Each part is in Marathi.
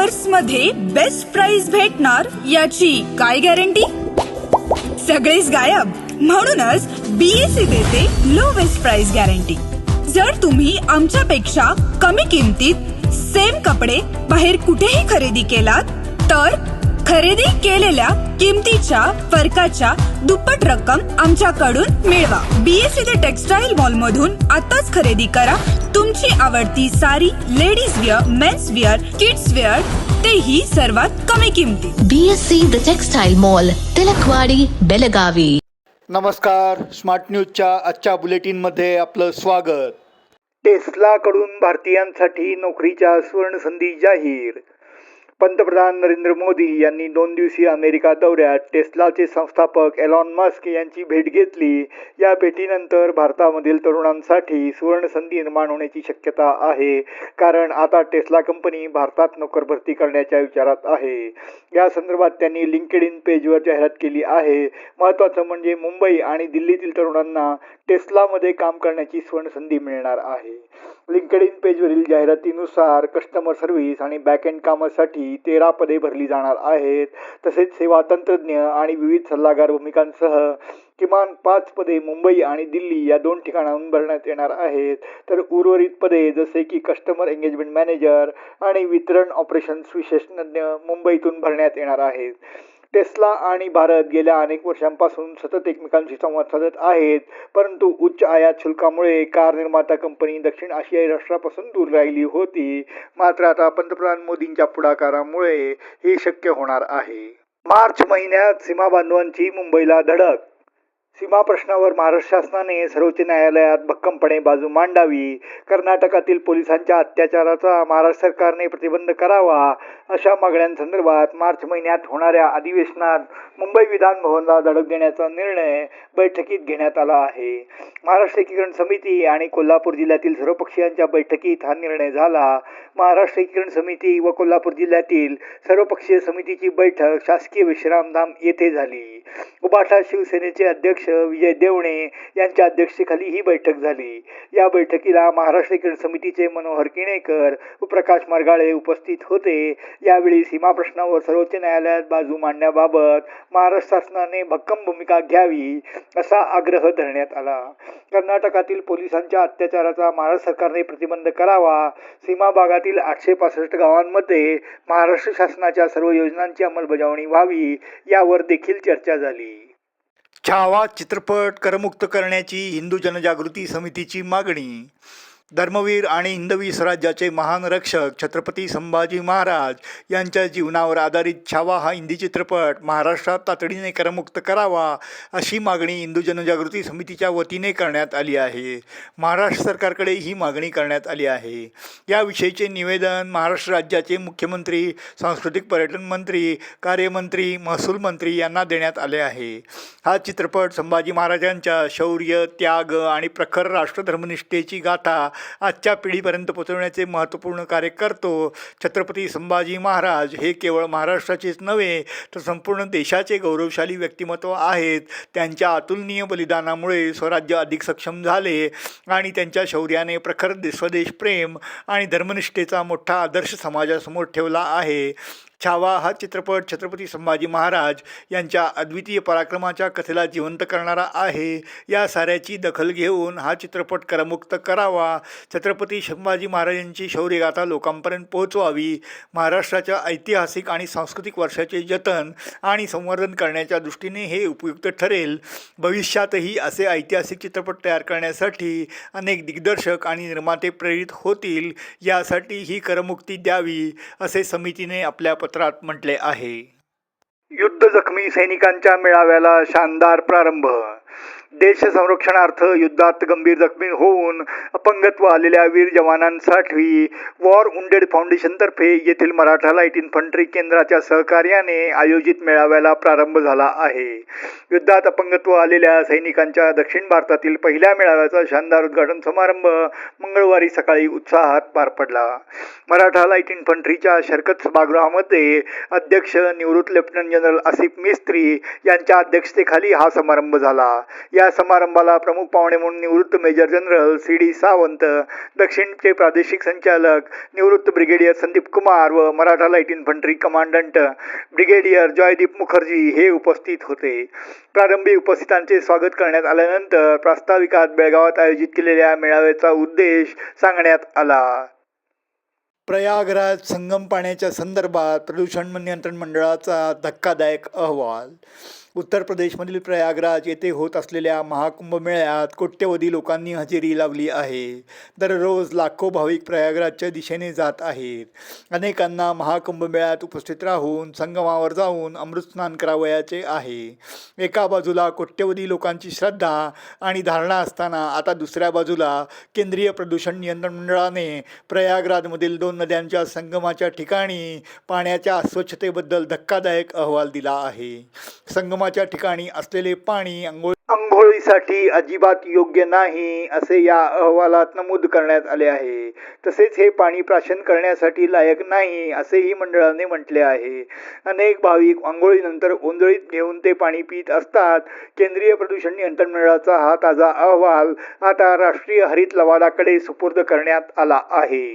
ऑफर्समध्ये बेस्ट प्राइस भेटणार याची काय गॅरंटी सगळेच गायब. म्हणूनच बीएससी देते लो बेस्ट प्राइस गॅरंटी जर तुम्ही आमच्यापेक्षा कमी किमतीत सेम कपडे बाहेर कुठेही खरेदी केलात तर खरेदी केलेल्या किमतीच्या फरकाच्या दुप्पट रक्कम आमच्याकडून मिळवा. बीएससी द टेक्सटाईल मॉल मधून आताच खरेदी करा. तुमची आवडती sari ladies wear men's wear kids wear तेही सर्वात कमी किमतीत BSC the textile mall Tilakwadi Belagavi नमस्कार. स्मार्ट न्यूजच्या आजच्या बुलेटिनमध्ये आपलं स्वागत. टेस्लाकडून भारतीयांसाठी नोकरीच्या सुवर्णसंधी जाहीर. पंतप्रधान नरेंद्र मोदी यांनी दोन दिवसीय अमेरिका दौऱ्यात टेस्लाचे संस्थापक एलॉन मस्क यांची भेट घेतली. या भेटीनंतर भारतामधील तरुणांसाठी सुवर्णसंधी निर्माण होण्याची शक्यता आहे. कारण आता टेस्ला कंपनी भारतात नोकर भरती करण्याच्या विचारात आहे. या संदर्भात त्यांनी लिंकेड इन पेजवर जाहिरात केली आहे. महत्त्वाचं म्हणजे मुंबई आणि दिल्लीतील तरुणांना टेस्लामध्ये काम करण्याची सुवर्णसंधी मिळणार आहे. लिंकड इन पेजवरील जाहिरातीनुसार कस्टमर सर्व्हिस आणि बॅकएंड कामासाठी तेरा पदे भरली जाणार आहेत. तसेच सेवा तंत्रज्ञ आणि विविध सल्लागार भूमिकांसह किमान पाच पदे मुंबई आणि दिल्ली या दोन ठिकाणाहून भरण्यात येणार आहेत. तर उर्वरित पदे जसे की कस्टमर एंगेजमेंट मॅनेजर आणि वितरण ऑपरेशन्स विशेषज्ञ मुंबईतून भरण्यात येणार आहेत. टेस्ला आणि भारत गेल्या अनेक वर्षांपासून सतत एकमेकांशी संवाद साधत आहेत. परंतु उच्च आयात शुल्कामुळे कार निर्माता कंपनी दक्षिण आशियाई राष्ट्रापासून दूर राहिली होती. मात्र आता पंतप्रधान मोदींच्या पुढाकारामुळे हे शक्य होणार आहे. मार्च महिन्यात सीमा बांधवांची मुंबईला धडक सीमा प्रश्नावर महाराष्ट्र शासनाने सर्वोच्च न्यायालयात भक्कमपणे बाजू मांडावी. कर्नाटकातील पोलिसांच्या अत्याचाराचा महाराष्ट्र सरकारने प्रतिबंध करावा अशा मागण्यांसंदर्भात मार्च महिन्यात होणाऱ्या अधिवेशनात मुंबई विधान भवनला धडक देण्याचा निर्णय बैठकीत घेण्यात आला आहे. महाराष्ट्र एकीकरण समिती आणि कोल्हापूर जिल्ह्यातील सर्वपक्षीयांच्या बैठकीत हा निर्णय झाला. महाराष्ट्र एकीकरण समिती व कोल्हापूर जिल्ह्यातील सर्वपक्षीय समितीची बैठक शासकीय विश्रामधाम येथे झाली. उबाठा शिवसेनेचे अध्यक्ष विजय देवणे यांच्या अध्यक्षतेखाली ही बैठक झाली. या बैठकीला महाराष्ट्र एकीकरण समितीचे मनोहर किणेकर व प्रकाश मार्गाळे उपस्थित होते. यावेळी सीमा प्रश्नावर सर्वोच्च न्यायालयात बाजू मांडण्याबाबत महाराष्ट्र शासनाने भक्कम भूमिका घ्यावी असा आग्रह धरण्यात आला. कर्नाटकातील पोलिसांच्या अत्याचाराचा महाराष्ट्र सरकारने प्रतिबंध करावा सीमा भागातील आठशे पासष्ट गावांमध्ये महाराष्ट्र शासनाच्या सर्व योजनांची अंमलबजावणी व्हावी यावर देखील चर्चा झाली. छावा चित्रपट करमुक्त करण्याची हिंदू जनजागृती समितीची मागणी. धर्मवीर आणि हिंदवी स्वराज्याचे महान रक्षक छत्रपती संभाजी महाराज यांच्या जीवनावर आधारित छावा हा हिंदी चित्रपट महाराष्ट्रात तातडीने करमुक्त करावा अशी मागणी हिंदू जनजागृती समितीच्या वतीने करण्यात आली आहे. महाराष्ट्र सरकारकडे ही मागणी करण्यात आली आहे. याविषयीचे निवेदन महाराष्ट्र राज्याचे मुख्यमंत्री सांस्कृतिक पर्यटन मंत्री कार्यमंत्री महसूल मंत्री यांना देण्यात आले आहे. हा चित्रपट संभाजी महाराजांच्या शौर्य त्याग आणि प्रखर राष्ट्रधर्मनिष्ठेची गाथा आजच्या पिढीपर्यंत पोचवण्याचे महत्त्वपूर्ण कार्य करतो. छत्रपती संभाजी महाराज हे केवळ महाराष्ट्राचेच नव्हे तर संपूर्ण देशाचे गौरवशाली व्यक्तिमत्व आहेत. त्यांच्या अतुलनीय बलिदानामुळे स्वराज्य अधिक सक्षम झाले आणि त्यांच्या शौर्याने प्रखर स्वदेशप्रेम स्वदेश प्रेम आणि धर्मनिष्ठेचा मोठा आदर्श समाजासमोर ठेवला आहे. छावा हा चित्रपट छत्रपती संभाजी महाराज यांच्या अद्वितीय पराक्रमाच्या कथेला जिवंत करणारा आहे. या साऱ्याची दखल घेऊन हा चित्रपट करमुक्त करावा. छत्रपती संभाजी महाराजांची शौर्यगाथा लोकांपर्यंत पोहोचवावी. महाराष्ट्राच्या ऐतिहासिक आणि सांस्कृतिक वर्षाचे जतन आणि संवर्धन करण्याच्या दृष्टीने हे उपयुक्त ठरेल. भविष्यातही असे ऐतिहासिक चित्रपट तयार करण्यासाठी अनेक दिग्दर्शक आणि निर्माते प्रेरित होतील. यासाठी ही करमुक्ती द्यावी असे समितीने आपल्या पत्रात म्हटले आहे. युद्ध जखमी सैनिकांच्या मेळाव्याला शानदार प्रारंभ. देश संरक्षणार्थ युद्धात गंभीर जखमी होऊन अपंगत्व आलेल्या वीर जवानांसाठी वॉर उंडेड फाउंडेशनतर्फे येथील मराठा लाइट इन्फंट्री केंद्राच्या सहकार्याने आयोजित मेळाव्याला प्रारंभ झाला आहे. युद्धात अपंगत्व आलेल्या सैनिकांच्या दक्षिण भारतातील पहिल्या मेळाव्याचा शानदार उद्घाटन समारंभ मंगळवारी सकाळी उत्साहात पार पडला. मराठा लाइट इन्फंट्रीच्या शरकत सभागृहामध्ये अध्यक्ष निवृत्त लेफ्टनंट जनरल आसिफ मिस्त्री यांच्या अध्यक्षतेखाली हा समारंभ झाला. या समारंभाला प्रमुख पाहुणे म्हणून निवृत्त major general C D Sawant दक्षिणचे प्रादेशिक संचालक निवृत्त ब्रिगेडियर संदीप कुमार व Maratha light infantry commandant brigadier Joydeep Mukherjee हे उपस्थित होते. प्रारंभी उपस्थितांचे स्वागत करण्यात आल्यानंतर प्रास्ताविकात बेळगावात आयोजित केलेल्या मेळाव्याचा उद्देश सांगण्यात आला. प्रयागराज संगम पाण्याच्या संदर्भात प्रदूषण नियंत्रण मंडळाचा धक्कादायक अहवाल उत्तर प्रदेशमधील प्रयागराज येथे होत असलेल्या महाकुंभमेळ्यात कोट्यवधी लोकांनी हजेरी लावली आहे. दररोज लाखो भाविक प्रयागराजच्या दिशेने जात आहेत. अनेकांना महाकुंभमेळ्यात उपस्थित राहून संगमावर जाऊन अमृतस्नान करावयाचे आहे. एका बाजूला कोट्यवधी लोकांची श्रद्धा आणि धारणा असताना आता दुसऱ्या बाजूला केंद्रीय प्रदूषण नियंत्रण मंडळाने प्रयागराजमधील दोन नद्यांच्या संगमाच्या ठिकाणी पाण्याच्या अस्वच्छतेबद्दल धक्कादायक अहवाल दिला आहे. संगम संगमाच्या ठिकाणी असलेले पाणी आंघोळीसाठी अजिबात योग्य नाही असे या अहवालात नमूद करण्यात आले आहे. तसेच हे पाणी प्राशन करण्यासाठी लायक नाही असेही मंडळाने म्हटले आहे. अनेक भाविक आंघोळीनंतर ओंजळीत घेऊन ते पाणी पित असतात. केंद्रीय प्रदूषण नियंत्रण मंडळाचा हा ताजा अहवाल आता राष्ट्रीय हरित लवादाकडे सुपूर्द करण्यात आला आहे.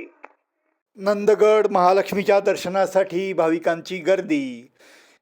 नंदगड महालक्ष्मीच्या दर्शनासाठी भाविकांची गर्दी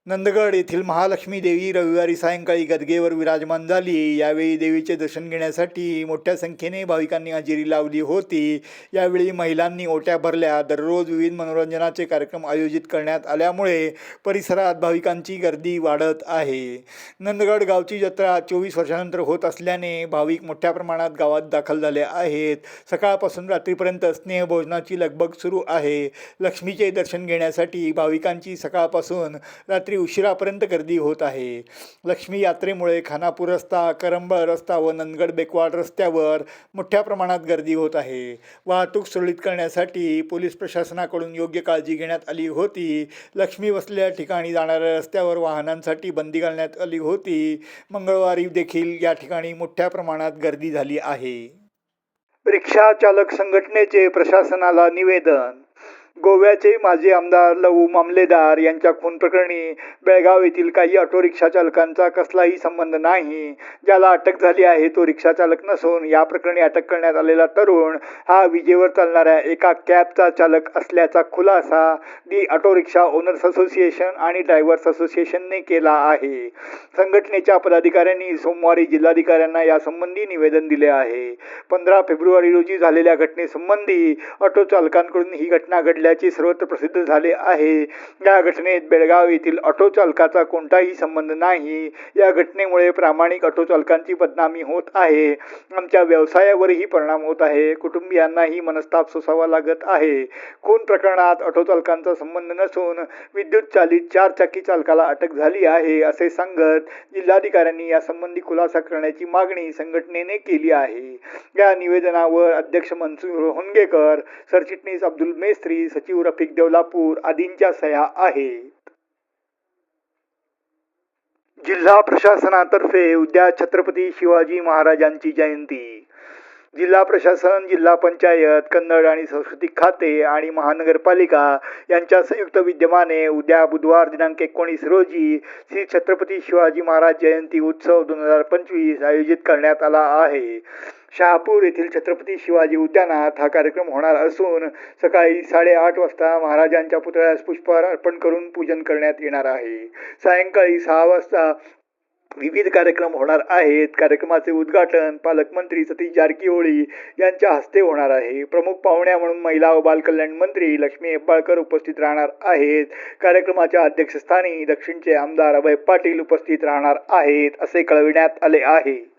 नंदगड येथील महालक्ष्मी देवी रविवारी सायंकाळी गदगेवर विराजमान झाली. यावेळी देवीचे दर्शन घेण्यासाठी मोठ्या संख्येने भाविकांनी हजेरी लावली होती. यावेळी महिलांनी ओट्या भरल्या. दररोज विविध मनोरंजनाचे कार्यक्रम आयोजित करण्यात आल्यामुळे परिसरात भाविकांची गर्दी वाढत आहे. नंदगड गावची जत्रा चोवीस वर्षानंतर होत असल्याने भाविक मोठ्या प्रमाणात गावात दाखल झाले आहेत. सकाळपासून रात्रीपर्यंत स्नेहभोजनाची लगबग सुरू आहे. लक्ष्मीचे दर्शन घेण्यासाठी भाविकांची सकाळपासून रात्री उशिरापर्यंत गर्दी होत आहे. लक्ष्मी यात्रेमुळे खानापूर रस्ता करंबळ रस्ता व नंदगड बेकवाड रस्त्यावर मोठ्या प्रमाणात गर्दी होत आहे. वाहतूक सुरळीत करण्यासाठी पोलीस प्रशासनाकडून योग्य काळजी घेण्यात आली होती. लक्ष्मी वसलेल्या ठिकाणी जाणाऱ्या रस्त्यावर वाहनांसाठी बंदी घालण्यात आली होती. मंगळवारी देखील या ठिकाणी मोठ्या प्रमाणात गर्दी झाली आहे. रिक्षा चालक संघटनेचे प्रशासनाला निवेदन गोव्याचे माजी आमदार लवू मामलेदार यांच्या खून प्रकरणी बेळगाव येथील काही ऑटो रिक्षा चालकांचा कसलाही संबंध नाही. ज्याला अटक झाली आहे तो रिक्षा चालक नसून या प्रकरणी अटक करण्यात आलेला तरुण हा विजेवर चालणाऱ्या एका कॅबचा चालक असल्याचा खुलासा the auto rickshaw owners association आणि ड्रायव्हर्स असोसिएशनने केला आहे. संघटनेच्या पदाधिकाऱ्यांनी सोमवारी जिल्हाधिकाऱ्यांना यासंबंधी निवेदन दिले आहे. पंधरा फेब्रुवारी रोजी झालेल्या घटनेसंबंधी ऑटो चालकांकडून ही घटना घडली घडल्याचे सर्वत्र प्रसिद्ध झाले आहे. या घटनेत बेळगाव येथील ऑटो चालकाचा कोणताही संबंध नाही. या घटनेमुळे प्रामाणिक ऑटो चालकांची बदनामी होत आहे. आमच्या व्यवसायावरही परिणाम होत आहे. कुटुंबियांनाही मनस्ताप सोसावा लागत आहे. खून प्रकरणात ऑटो चालकांचा संबंध नसून विद्युत चालित चार चाकी चालकाला अटक झाली आहे असे सांगत जिल्हाधिकाऱ्यांनी यासंबंधी खुलासा करण्याची मागणी संघटनेने केली आहे. या निवेदनावर अध्यक्ष मनसूर होनगेकर सरचिटणीस अब्दुल मेस्त्री सचिव रफिक देवलापूर आदींच्या सह्या आहेत. जिल्हा प्रशासनातर्फे उद्या छत्रपती शिवाजी महाराजांची जयंती. जिल्हा प्रशासन जिल्हा पंचायत कन्नड आणि सांस्कृतिक खाते आणि महानगरपालिका यांच्या संयुक्त विद्यमाने उद्या बुधवार दिनांक एकोणीस रोजी श्री छत्रपती शिवाजी महाराज जयंती उत्सव दोन हजार पंचवीस आयोजित करण्यात आला आहे. शहापूर येथील छत्रपती शिवाजी उद्यानात हा कार्यक्रम होणार असून सकाळी साडेआठ वाजता महाराजांच्या पुतळ्यास पुष्पहार अर्पण करून पूजन करण्यात येणार आहे. सायंकाळी सहा वाजता विविध कार्यक्रम होणार आहेत. कार्यक्रमाचे उद्घाटन पालकमंत्री सतीश जारकीहोळी यांच्या हस्ते होणार आहे. प्रमुख पाहुण्या म्हणून महिला व बालकल्याण मंत्री लक्ष्मी हेब्बाळकर उपस्थित राहणार आहेत. कार्यक्रमाच्या अध्यक्षस्थानी दक्षिणचे आमदार अभय पाटील उपस्थित राहणार आहेत असे कळविण्यात आले आहे.